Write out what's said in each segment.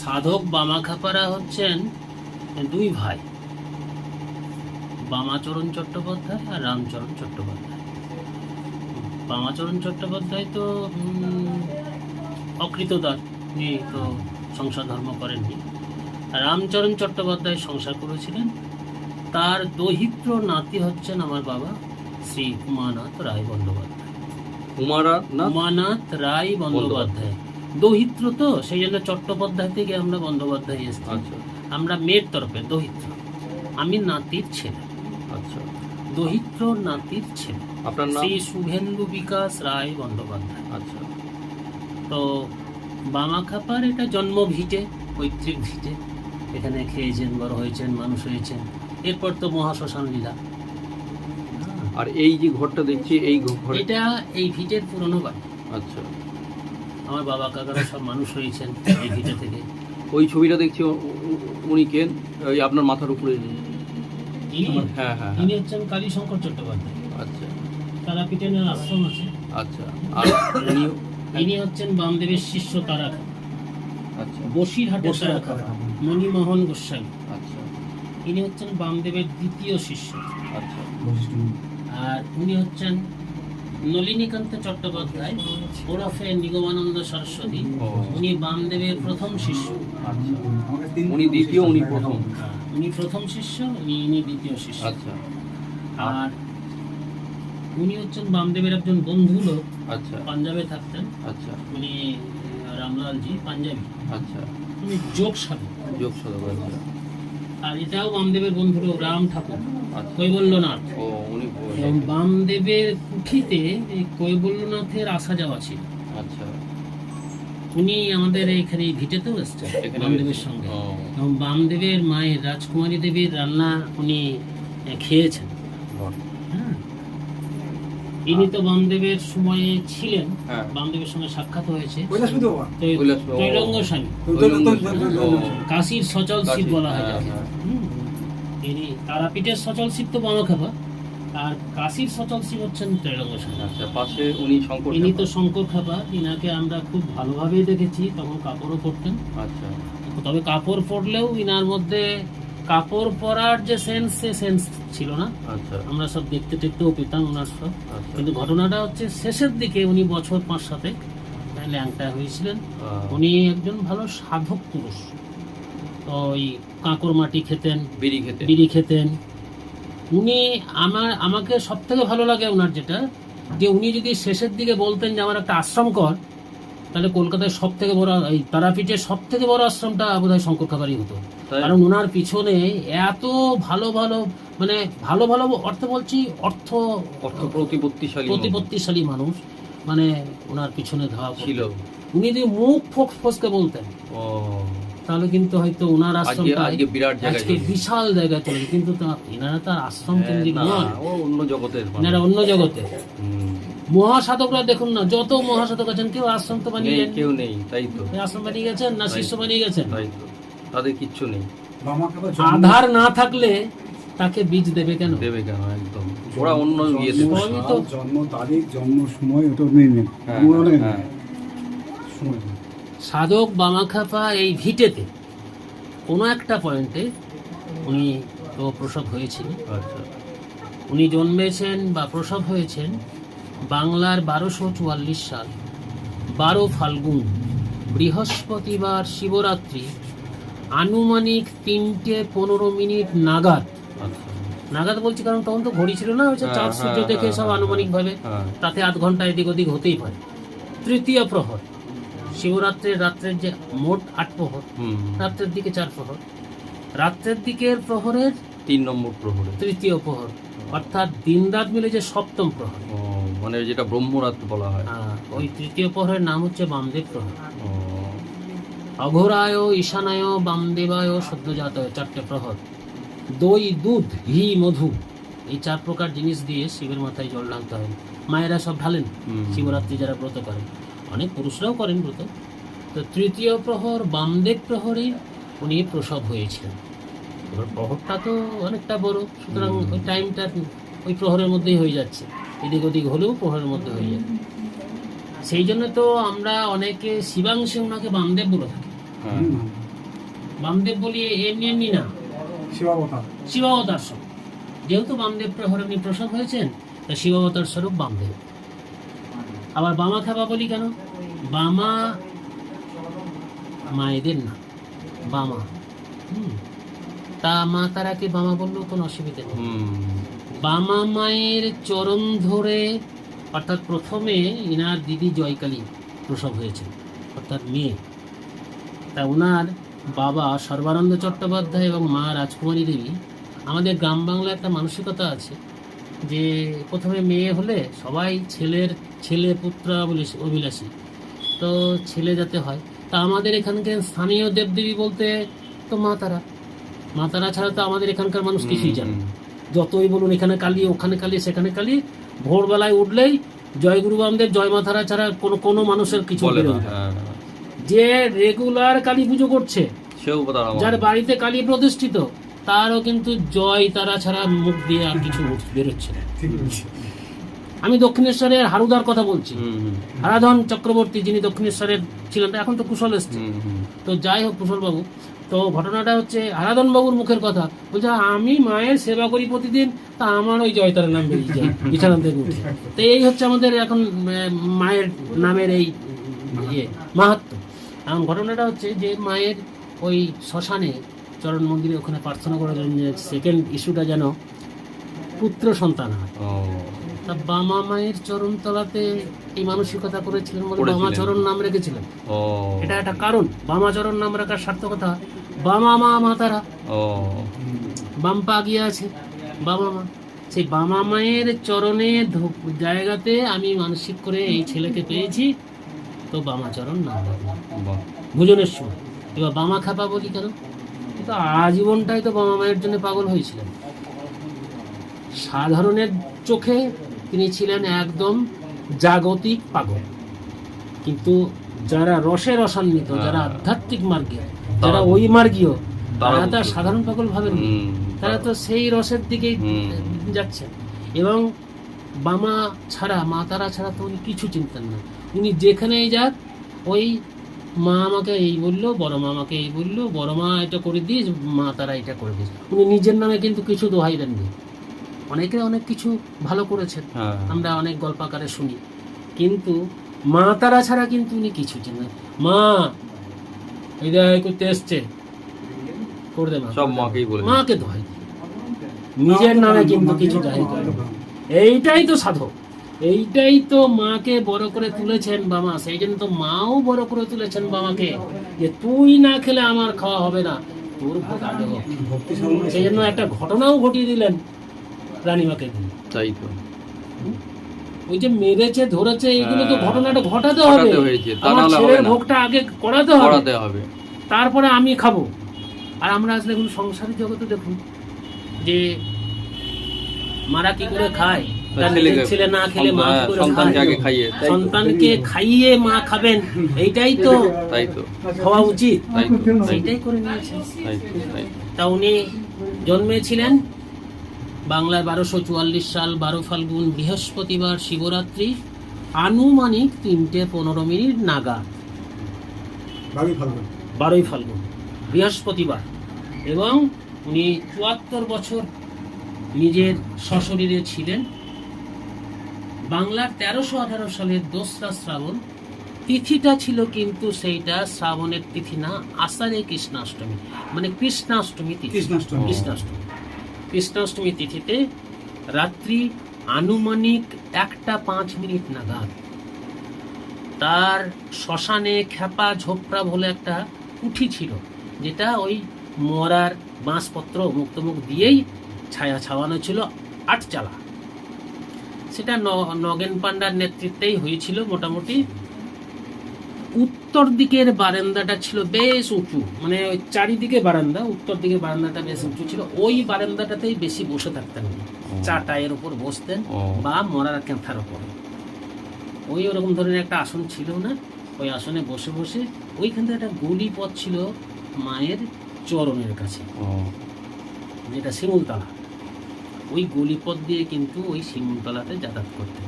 সাধক বামাখাপারা হচ্ছেন দুই ভাই বামাচরণ চট্টোপাধ্যায় আর রামচরণ চট্টোপাধ্যায়। বামাচরণ চট্টোপাধ্যায় তো অকৃতদার উনি তো সংসার ধর্ম করেননি। রামচরণ চট্টোপাধ্যায় সংসার করেছিলেন। তার দহিত্র নাতি হচ্ছেন আমার বাবা শ্রী উমানাথ রায় বন্দ্যোপাধ্যায়। উমানাথ রায় বন্দ্যোপাধ্যায়। দহিত্র তো সেই জন্য চট্টোপাধ্যায় থেকে আমরা বন্দ্যোপাধ্যায় এসেছি। আচ্ছা। আমরা মেয়ের তরফে দহিত্র। আমি নাতির ছেলে। আচ্ছা। দহিত্র নাতির ছেলে। আপনার নাম? শ্রী শুভেন্দু বিকাশ রায় বন্দ্যোপাধ্যায়। আচ্ছা। তো বামাখাপার এটা জন্ম ভিটে পৈতৃক ভিটে। এখানে খেয়েছেন বড় হয়েছেন মানুষ হয়েছেন। এরপর তো মহাশ্মশান লীলা। আর এই যে ঘরটা দেখছি এই ঘরে এটা এই ভিটের পুরনো বাড়ি। আচ্ছা। আমার বাবা কাকারা সব মানুষ হয়েছেন এই ভিটে থেকে। ওই ছবিটা দেখছি উনি কেন? ওই আপনার মাথার উপরে হ্যাঁ হ্যাঁ হ্যাঁ। ইনি হচ্ছেন কালীশঙ্কর চট্টোপাধ্যায়। আচ্ছা। তারাপীঠের আশ্রম আছে। আচ্ছা। আর উনি ইনি হচ্ছেন বামদেবের শিষ্য তারা। আচ্ছা। বসিরহাটের তারা। মণিমোহন গোস্বামী। আচ্ছা। ইনি হচ্ছেন বামদেবের দ্বিতীয় শিষ্য। আচ্ছা। আর উনি হচ্ছেন নলিনীকান্ত চট্টোপাধ্যায় ওরফে নিগমানন্দ সরস্বতী উনি বামদেবের প্রথম শিষ্য। উনি দ্বিতীয় উনি প্রথম। উনি প্রথম শিষ্য উনি ইনি দ্বিতীয় শিষ্য। আচ্ছা। আর উনি হচ্ছেন বামদেবের একজন বন্ধু লোক। আচ্ছা। পাঞ্জাবে থাকতেন। আচ্ছা। উনি রামলালজি পাঞ্জাবি। আচ্ছা। উনি যোগ সাধক যোগ সাধক আচ্ছা। আর এটাও বামদেবের বন্ধু রাম ঠাকুর। আচ্ছা। কৈবল্যনাথ। এবং বামদেবের কুঠিতে এই কৈবল্যনাথের আসা যাওয়া ছিল। আচ্ছা। উনি আমাদের এখানে ভিটেতেও এসছেন বামদেবের সঙ্গে। এবং বামদেবের মায়ের রাজকুমারী দেবীর রান্না উনি খেয়েছেন। ইনি তো বামদেবের সময়ে ছিলেন হ্যাঁ। বামদেবের সঙ্গে সাক্ষাৎ হয়েছে। কৈলাসপতি বাবা তো- কৈলাস বাবা। ত্রৈলঙ্গ স্বামী। কাশীর সচল শিব বলা হয় হ্যাঁ, যাকে। হ্যাঁ। ইনি তারাপীঠের সচল শিব তো বামাখাপা আর কাশীর সচল শিব হচ্ছেন ত্রৈলঙ্গ স্বামী। আচ্ছা পাশে উনি শঙ্কর ইনি তো শঙ্কর খাপা ইনাকে আমরা খুব ভালোভাবেই দেখেছি। তখন কাপড়ও পরতেন। আচ্ছা। তবে কাপড় পরলেও ইনার মধ্যে কাপড় পরার যে সেন্স সে সেন্স ছিল না। আচ্ছা। আমরা সব দেখতে টেকতেও পেতাম ওনার সব। আচ্ছা। কিন্তু ঘটনাটা হচ্ছে শেষের দিকে উনি বছর পাঁচ সাথে ল্যাংটা হয়েছিলেন। উনি একজন ভালো সাধক পুরুষ। তো ওই কাঁকর মাটি খেতেন বিড়ি খেতেন। বিড়ি খেতেন। উনি আমার আমাকে সব থেকে ভালো লাগে ওনার যেটা যে উনি যদি শেষের দিকে বলতেন যে আমার একটা আশ্রম কর তাহলে কলকাতায় সব থেকে বড় এই তারাপীঠের সব থেকে বড় আশ্রমটা বোধহয় শঙ্কর খাবারই হতো কারণ ওনার পিছনে এত ভালো ভালো মানে ভালো ভালো অর্থ বলছি অর্থ অর্থ প্রতিপত্তিশালী মানুষ। প্রতিপত্তিশালী মানুষ মানে ওনার পিছনে ধাওয়া ছিল। উনি যদি মুখ ফোক ফসকে বলতেন তাহলে কিন্তু হয়তো ওনার আশ্রমটা আজকে। বিশাল জায়গায় চলে কিন্তু এনারা তার আশ্রম কেন্দ্রিক হ্যাঁ, নয়। অন্য জগতের এনারা অন্য জগতে। মহাসাধকরা দেখুন না যত মহাসাধক আছেন কেউ আশ্রম তো বানিয়ে কেউ নেই তাই তো। আশ্রম বানিয়ে গেছেন না শিষ্য বানিয়ে গেছেন? তাই তো তাদের কিচ্ছু নেই। আধার না থাকলে তাকে বীজ দেবে কেন? দেবে কেন? একদম। ওরা অন্য ইয়ে জন্ম তারিখ জন্ম সময় ওটা নেই নেই। হ্যাঁ, নেই। হ্যাঁ। সময় নেই। সাধক বামাখাপা এই ভিটেতে কোনো একটা পয়েন্টে উনি তো প্রসব হয়েছিল আচ্ছা। উনি জন্মেছেন বা প্রসব হয়েছেন বাংলার বারোশো চুয়াল্লিশ সাল। বারো ফাল্গুন বৃহস্পতিবার শিবরাত্রি আনুমানিক তিনটে পনেরো মিনিট নাগাদ। নাগাদ বলছি কারণ তখন তো ঘড়ি ছিল না হচ্ছে হ্যাঁ, চাঁদ সূর্য হ্যাঁ, দেখে সব হ্যাঁ, আনুমানিক ভাবে হ্যাঁ। তাতে আধ ঘণ্টা এদিক ওদিক হতেই পারে। তৃতীয় প্রহর শিবরাত্রির রাত্রের যে মোট আট প্রহর রাত্রের দিকে চার প্রহর। রাত্রের দিকের প্রহরের তিন নম্বর প্রহর। তৃতীয় প্রহর অর্থাৎ দিন রাত মিলে যে সপ্তম প্রহর। মানে যেটা ব্রহ্মরাত বলা হয়। আহ, ওই তৃতীয় প্রহরের নাম হচ্ছে বামদেব প্রহর। অঘোরায় ঈশানায় বামদেবায় সদ্যজাত চারটে প্রহর। দই দুধ ঘি মধু এই চার প্রকার জিনিস দিয়ে শিবের মাথায় জল ঢালতে হয়। মায়েরা সব ঢালেন। শিবরাত্রি যারা ব্রত করেন অনেক পুরুষরাও করেন ব্রত। তো তৃতীয় প্রহর বামদেব প্রহরে উনি প্রসব হয়েছিলেন। এবার প্রহরটা তো অনেকটা বড় সুতরাং। ওই টাইমটা ওই প্রহরের মধ্যেই হয়ে যাচ্ছে। এদিক ওদিক হলেও প্রহরের মধ্যে হয়ে যাবে সেই জন্য তো আমরা অনেকে শিবাংশে ওনাকে বামদেব বলে থাকি। হ্যাঁ। বামদেব বলি এমনি এমনি না। শিবাবতার। শিবাবতার স্বরূপ। যেহেতু বামদেব প্রহরণী প্রসব হয়েছেন তা শিবাবতার স্বরূপ বামদেব। আবার বামা খাবা বলি কেন? বামা মায়েদের না বামা। হুম। তা মা তারাকে বামা বললেও কোনো অসুবিধা নেই। বামা মায়ের চরণ ধরে অর্থাৎ প্রথমে ইনার দিদি জয়কালী প্রসব হয়েছে অর্থাৎ মেয়ে। তা ওনার বাবা সর্বানন্দ চট্টোপাধ্যায় এবং মা রাজকুমারী দেবী আমাদের গ্রাম বাংলায় একটা মানসিকতা আছে যে প্রথমে মেয়ে হলে সবাই ছেলের ছেলে পুত্র অভিলাষী। তো ছেলে যাতে হয়। তা আমাদের এখানকার স্থানীয় দেবদেবী বলতে তো মা তারা মা তারা ছাড়া তো আমাদের এখানকার মানুষ কিছুই জানে যতই বলুন এখানে কালী ওখানে কালী সেখানে কালী ভোরবেলায় উঠলেই জয় গুরু বামদেব জয় মাথারা ছাড়া কোনো কোনো মানুষের কিছু বেরোয় না। হ্যাঁ। যে রেগুলার কালী পুজো করছে যার বাড়িতে কালী প্রতিষ্ঠিত তারও কিন্তু জয় তারা ছাড়া মুখ দিয়ে আর কিছু বেরোচ্ছে না। আমি দক্ষিণেশ্বরের হারুদার কথা বলছি। হারাধন চক্রবর্তী যিনি দক্ষিণেশ্বরের ছিলেন এখন তো কুশল এসছে। তো যাই হোক কুশল বাবু তো ঘটনাটা হচ্ছে আরাধন বাবুর মুখের কথা। বলছে আমি মায়ের সেবা করি প্রতিদিন তা আমার ওই জয়তার নাম বেরিয়ে যায় বিছানা থেকে উঠে। তো এই হচ্ছে আমাদের এখন মায়ের নামের এই ইয়ে মাহাত্ম। এখন ঘটনাটা হচ্ছে যে মায়ের ওই শ্মশানে চরণ মন্দিরে ওখানে প্রার্থনা করার জন্য সেকেন্ড ইস্যুটা যেন পুত্র সন্তান হয়। তা বামা মায়ের চরণ তলাতে এই মানসিকতা করেছিলেন বলে। বামা চরণ নাম রেখেছিলেন। এটা একটা কারণ। বামাচরণ নাম রাখার সার্থকতা বামা মা মাতারা। ও। বাম পা গিয়ে আছে বাবা মা। সেই বামা মায়ের চরণে জায়গাতে আমি মানসিক করে এই ছেলেকে পেয়েছি তো বামাচরণ নাম রাখলাম। ভোজনের সময়। এবার বামা খাপা বলি কেন? তো আজীবনটাই তো বামা মায়ের জন্য পাগল হয়েছিলেন। সাধারণের চোখে তিনি ছিলেন একদম জাগতিক পাগল। কিন্তু যারা রসে রসান্বিত যারা হ্যাঁ। আধ্যাত্মিক মার্গে যারা তারা- ওই মার্গীয় তারা তো সাধারণ পাগল ভাবেন না। তারা তো সেই রসের দিকেই হুম। যাচ্ছে এবং বামা ছাড়া মা তারা ছাড়া তো উনি কিছু চিন্তেন না। উনি যেখানেই যাক ওই মা আমাকে এই বলল বড় মা আমাকে এই বলল বড় মা এটা করে দিস মা তারা এটা করে দিস। উনি নিজের নামে কিন্তু কিছু দোহাই দেননি। অনেকে অনেক কিছু ভালো করেছেন। হ্যাঁ। আমরা অনেক গল্প আকারে শুনি। কিন্তু মা তারা ছাড়া কিন্তু উনি কিছু চেনেন মা এই দেখ করতে এসছে। করে দে মা। সব মাকেই বলে মাকে দোহাই নিজের নামে কিন্তু কিছু দায়ী করে এইটাই তো সাধক। এইটাই তো মাকে বড় করে তুলেছেন বাবা সেই জন্য তো মাও বড় করে তুলেছেন বামাকে যে তুই না খেলে আমার খাওয়া হবে না। তোর ভোগ আগে সেই জন্য একটা ঘটনাও ঘটিয়ে দিলেন। রানীমাকে। দিয়ে তাই তো। ওই যে মেরেছে ধরেছে এইগুলো তো হ্যাঁ। ঘটনাটা ঘটাতে হবে। আমার ছেলের ভোগটা আগে করাতে হবে। তারপরে আমি খাব। আর আমরা আসলে এখন সংসারের জগতে দেখুন যে মারা কি করে খায় ছেলে না খেলে মা সন্তানকে খাইয়ে সন্তানকে খাইয়ে মা খাবেন এইটাই তো তাই তো। হওয়া উচিত। সেইটাই করে নিয়েছেন। তা উনি জন্মেছিলেন বাংলার বারোশো চুয়াল্লিশ সাল বারো ফাল্গুন বৃহস্পতিবার শিবরাত্রি আনুমানিক তিনটে পনেরো মিনিট নাগাদ। ফাল্গুন। বারোই ফাল্গুন বৃহস্পতিবার। এবং উনি চুয়াত্তর বছর নিজের সশরীরে ছিলেন। বাংলার তেরোশো আঠারো সালের দোসরা শ্রাবণ তিথিটা ছিল কিন্তু সেইটা শ্রাবণের তিথি না আষাঢ়ে কৃষ্ণাষ্টমী। মানে কৃষ্ণাষ্টমী তিথি। কৃষ্ণাষ্টমী। কৃষ্ণাষ্টমী। কৃষ্ণাষ্টমী তিথিতে রাত্রি আনুমানিক একটা পাঁচ মিনিট নাগাদ। তার শ্মশানে খেপা ঝোপড়া বলে একটা কুঠি ছিল, যেটা ওই মরার বাঁশপত্র মুক্তমুখ দিয়েই ছায়া ছাওয়ানো ছিল আটচালা। সেটা নগেন পান্ডার নেতৃত্বেই হয়েছিল মোটামুটি। উত্তর দিকের বারান্দাটা ছিল বেশ উঁচু। মানে ওই চারিদিকে বারান্দা উত্তর দিকে বারান্দাটা বেশ উঁচু ছিল। ওই বারান্দাটাতেই বেশি বসে থাকতেন। চাটায়ের উপর বসতেন বা মরার ক্যাঁথার উপরে। ওই ওরকম ধরনের একটা আসন ছিল না। ওই আসনে বসে বসে ওইখান থেকে একটা গলি পথ ছিল মায়ের চরণের কাছে যেটা শিমুলতলা। ওই গলিপথ দিয়ে কিন্তু ওই শিমুলতলাতে যাতায়াত করতেন।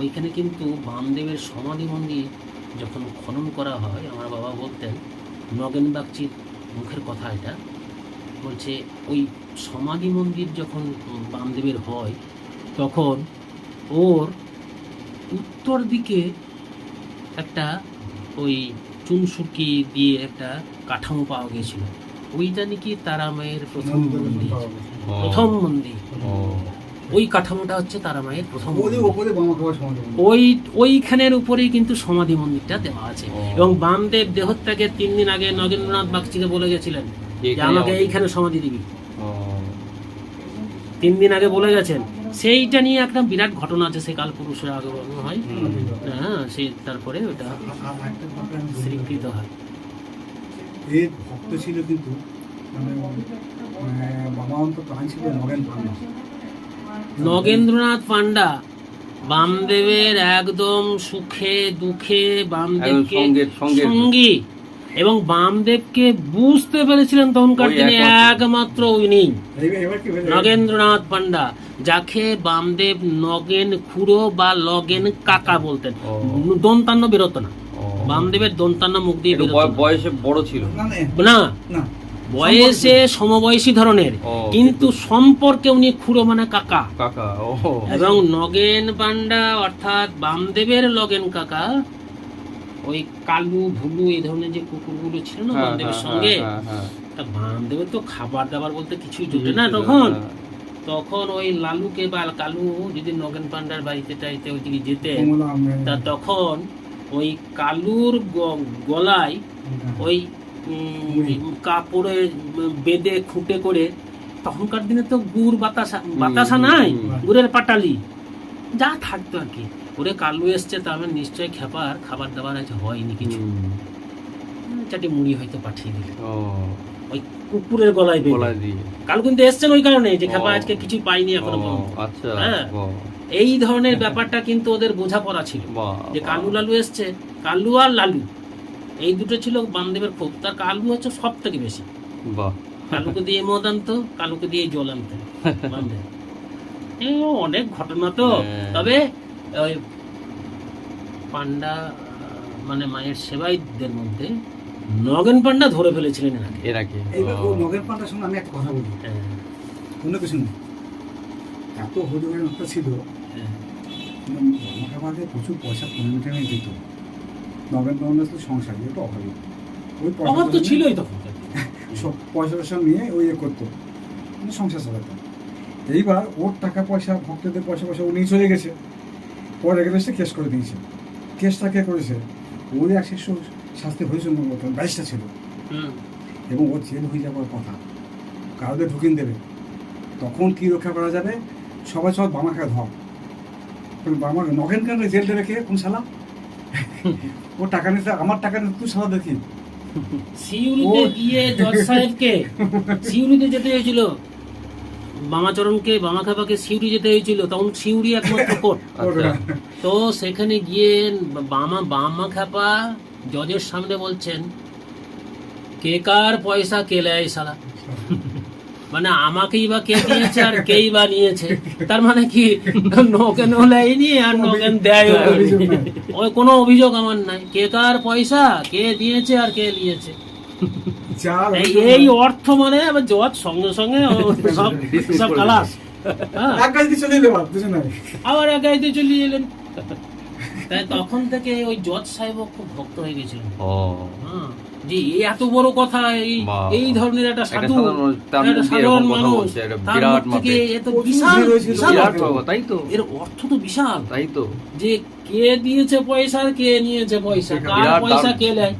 ওইখানে কিন্তু বামদেবের সমাধি মন্দির যখন খনন করা হয় আমার বাবা বলতেন নগেন বাগচির মুখের কথা এটা বলছে ওই সমাধি মন্দির যখন বামদেবের হয় তখন ওর উত্তর দিকে একটা ওই চুনসুরকি দিয়ে একটা কাঠামো পাওয়া গিয়েছিল। ওইটা নাকি তারা মায়ের প্রথম মন্দির। প্রথম মন্দির। ওই কাঠামোটা হচ্ছে তারা মায়ের প্রথম। ওই ওইখানের উপরেই কিন্তু সমাধি মন্দিরটা দেওয়া আছে। এবং বামদেব দেহত্যাগের তিন দিন আগে নগেন্দ্রনাথ বাগচিকে বলে গেছিলেন যে আমাকে এইখানে সমাধি দিবি। তিন দিন আগে বলে গেছেন। সেইটা নিয়ে একটা বিরাট ঘটনা আছে সে কালপুরুষের আগমন হয়। হ্যাঁ সে তারপরে ওটা। স্বীকৃত হয়। এর ভক্ত ছিল কিন্তু মানে বাবা অন্ত প্রাণ ছিল নগেন নগেন্দ্রনাথ পান্ডা বামদেবের একদম সুখে দুঃখে বামদেবকে সঙ্গে- এবং বামদেবকে বুঝতে পেরেছিলেন তখনকার দিনে একমাত্র। উনি? নগেন্দ্রনাথ পান্ডা যাকে বামদেব নগেন খুড়ো বা লগেন কাকা বলতেন। দন্তান্ন বেরোত না। বামদেবের দন্তান্ন মুখ দিয়ে। বয়সে বড় ছিল। না না, না। না। বয়সে সমবয়সী ধরনের কিন্তু সম্পর্কে উনি খুড়ো মানে কাকা কাকা এবং নগেন পান্ডা অর্থাৎ বামদেবের লগেন কাকা ওই কালু ভুলু এই ধরনের যে কুকুরগুলো ছিল না হ্যাঁ, বামদেবের হ্যাঁ, সঙ্গে হ্যাঁ, হ্যাঁ, তা বামদেবের তো খাবার দাবার বলতে কিছুই জুটে। না তখন তখন ওই লালুকে বা কালু যদি নগেন পান্ডার বাড়িতে টাইতে ওইদিকে যেতেন কমলা তা তখন ওই কালুর গলায়। ওই কাপড়ে বেঁধে খুঁটে করে তখনকার দিনে তো গুড় বাতাসা বাতাসা নাই গুড়ের পাটালি। যা থাকতো আর কি। ওরে কালু এসছে তা আমার নিশ্চয়ই খেপার খাবার দাবার আজ হয়নি কিছু। চারটি মুড়ি হয়তো পাঠিয়ে দিল। ওই কুকুরের গলায় গলায় দিয়ে। কালু কিন্তু এসছেন ওই কারণে যে খেপা আজকে কিছু পাইনি এখনও আচ্ছা হ্যাঁ। এই ধরনের ব্যাপারটা কিন্তু ওদের বোঝাপড়া ছিল। যে। কালু লালু এসছে কালু আর লালু। এই দুটো ছিল বামদেবের ক্ষোভ। তার কালু হচ্ছে সব থেকে বেশি। বাহ। কালুকে দিয়ে মদ আনতো কালুকে দিয়ে জল আনতো বামদেব। অনেক ঘটনা তো। হ্যাঁ। তবে ওই পান্ডা মানে মায়ের সেবাইদের মধ্যে নগেন পান্ডা ধরে ফেলেছিলেন এনাকে ও, ও। নগেন পান্ডার সঙ্গে আমি একটা কথা বলি। হ্যাঁ, অন্য কিছু না এত হরিহরের একটা ছিল। হ্যাঁ। আমাকে প্রচুর পয়সা কমে টেনে দিত নগেন পান্ডা তো সংসার একটু অভাবী ওই অভাব তো ছিলই তখন সব পয়সা টয়সা নিয়ে ওই ইয়ে করতো মানে সংসার চালাতো। এইবার ওর টাকা পয়সা ভক্তদের পয়সা পয়সা ও নিয়ে চলে গেছে। পরে গেলে সে কেস করে দিয়েছে। কেসটা কে করেছে? ওই এক শিশু শাস্তি হয়েছিল মতন বাইশটা ছিল। এবং ওর জেল হয়ে যাওয়ার কথা। কারোদের ঢুকিন দেবে। তখন কি রক্ষা করা যাবে? সবাই সব বামা খায় ধর কারণ বামা নগেন কেন জেল দেবে কে? কোন শালা? ও টাকা নিতে আমার টাকা নিতে তুই শালা দেখি। সিউড়িতে গিয়ে জজ সাহেবকে সিউড়িতে যেতে হয়েছিল। বামাচরণকে বামাখাপাকে সিউড়ি যেতে হয়েছিল তখন সিউড়ি একমাত্র কোর্ট। আচ্ছা। তো সেখানে গিয়ে বামা বামা খাপা জজের সামনে বলছেন কে কার পয়সা কে লেয় সালা মানে আমাকেই বা কে দিয়েছে আর কেই বা নিয়েছে? তার মানে কি? নগেন লেয়নি আর নগেন দেয় ওই কোনো অভিযোগ আমার নাই। কে কার পয়সা কে দিয়েছে আর কে নিয়েছে? এই অর্থ মানে আবার জজ সঙ্গে সঙ্গে সব সব খালাস। হ্যাঁ। এক আবার একাইতে চলে এলেন। তাই তখন থেকে ওই জজ সাহেবও খুব ভক্ত হয়ে গেছিল। ও। হ্যাঁ, এত বড় কথা এই এই ধরনের একটা সাধু সাধারণ মানুষ, বিরাট থেকে। এত বিশাল বিরাট তাই তো। এর অর্থ তো বিশাল। তাই তো। যে কে দিয়েছে পয়সা আর কে নিয়েছে পয়সা কার পয়সা কে নেয়।